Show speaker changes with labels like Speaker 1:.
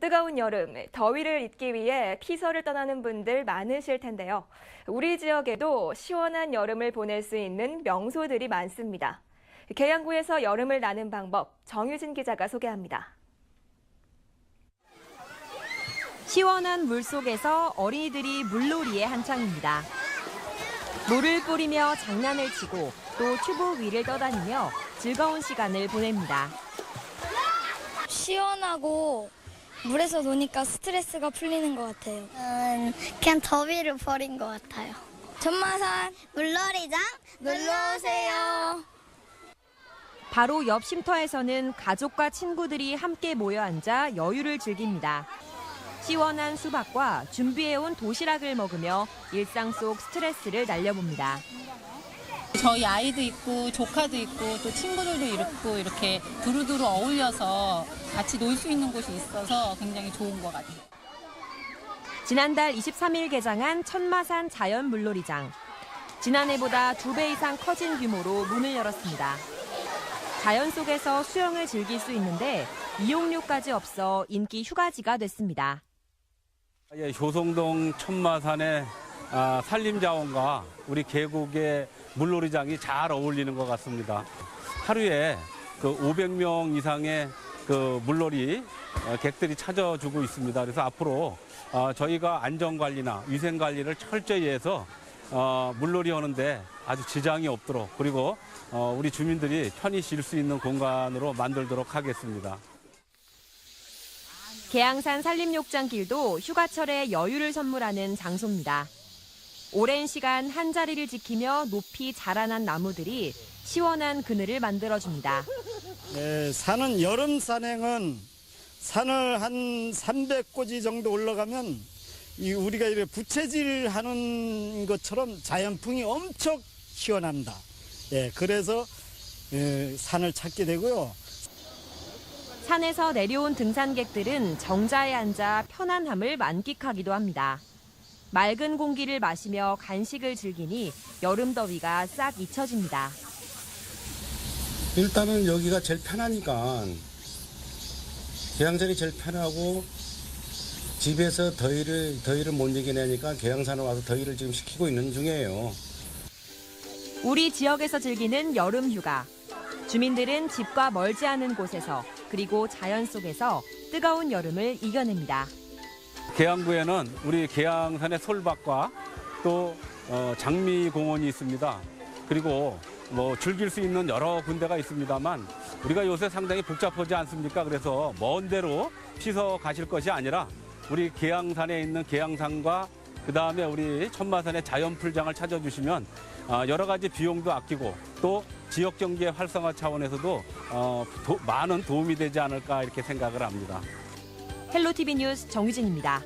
Speaker 1: 뜨거운 여름, 더위를 잊기 위해 피서를 떠나는 분들 많으실 텐데요. 우리 지역에도 시원한 여름을 보낼 수 있는 명소들이 많습니다. 계양구에서 여름을 나는 방법, 정유진 기자가 소개합니다.
Speaker 2: 시원한 물 속에서 어린이들이 물놀이에 한창입니다. 물을 뿌리며 장난을 치고 또 튜브 위를 떠다니며 즐거운 시간을 보냅니다.
Speaker 3: 시원하고 물에서 노니까 스트레스가 풀리는 것 같아요.
Speaker 4: 음, 그냥 더위를 버린 것 같아요.
Speaker 3: 전마산
Speaker 4: 물놀이장
Speaker 3: 놀러 오세요.
Speaker 2: 바로 옆 쉼터에서는 가족과 친구들이 함께 모여 앉아 여유를 즐깁니다. 시원한 수박과 준비해온 도시락을 먹으며 일상 속 스트레스를 날려봅니다.
Speaker 5: 저희 아이도 있고 조카도 있고 또 친구들도 있고 이렇게 두루두루 어울려서 같이 놀 수 있는 곳이 있어서 굉장히 좋은 것 같아요.
Speaker 2: 지난달 23일 개장한 천마산 자연 물놀이장. 지난해보다 두 배 이상 커진 규모로 문을 열었습니다. 자연 속에서 수영을 즐길 수 있는데 이용료까지 없어 인기 휴가지가 됐습니다.
Speaker 6: 예, 효성동 천마산의 아, 산림자원과 우리 계곡의 물놀이장이 잘 어울리는 것 같습니다. 하루에 그 500명 이상의 그 물놀이 어, 객들이 찾아주고 있습니다. 그래서 앞으로 어, 저희가 안전관리나 위생관리를 철저히 해서 어, 물놀이 하는데 아주 지장이 없도록 그리고 어, 우리 주민들이 편히 쉴 수 있는 공간으로 만들도록 하겠습니다.
Speaker 2: 계양산 산림욕장 길도 휴가철에 여유를 선물하는 장소입니다. 오랜 시간 한 자리를 지키며 높이 자라난 나무들이 시원한 그늘을 만들어줍니다.
Speaker 7: 네, 산은 여름 산행은 산을 한 300고지 정도 올라가면 이 우리가 이렇게 부채질 하는 것처럼 자연풍이 엄청 시원합니다. 예, 그래서 예, 산을 찾게 되고요.
Speaker 2: 산에서 내려온 등산객들은 정자에 앉아 편안함을 만끽하기도 합니다. 맑은 공기를 마시며 간식을 즐기니 여름 더위가 싹 잊혀집니다.
Speaker 8: 일단은 여기가 제일 편하니까 계양산이 제일 편하고 집에서 더위를 더위를 못 이겨내니까 계양산에 와서 더위를 지금 식히고 있는 중이에요.
Speaker 2: 우리 지역에서 즐기는 여름 휴가. 주민들은 집과 멀지 않은 곳에서 그리고 자연 속에서 뜨거운 여름을 이겨냅니다.
Speaker 6: 계양구에는 우리 계양산의 솔밭과 또 어, 장미공원이 있습니다. 그리고 뭐 즐길 수 있는 여러 군데가 있습니다만 우리가 요새 상당히 복잡하지 않습니까? 그래서 먼 데로 피서 가실 것이 아니라 우리 계양산에 있는 계양산과 그 다음에 우리 천마산의 자연풀장을 찾아주시면 어, 여러 가지 비용도 아끼고 또 지역 경제 활성화 차원에서도 어, 도- 많은 도움이 되지 않을까 이렇게 생각을 합니다.
Speaker 2: 헬로티비 뉴스 정유진입니다.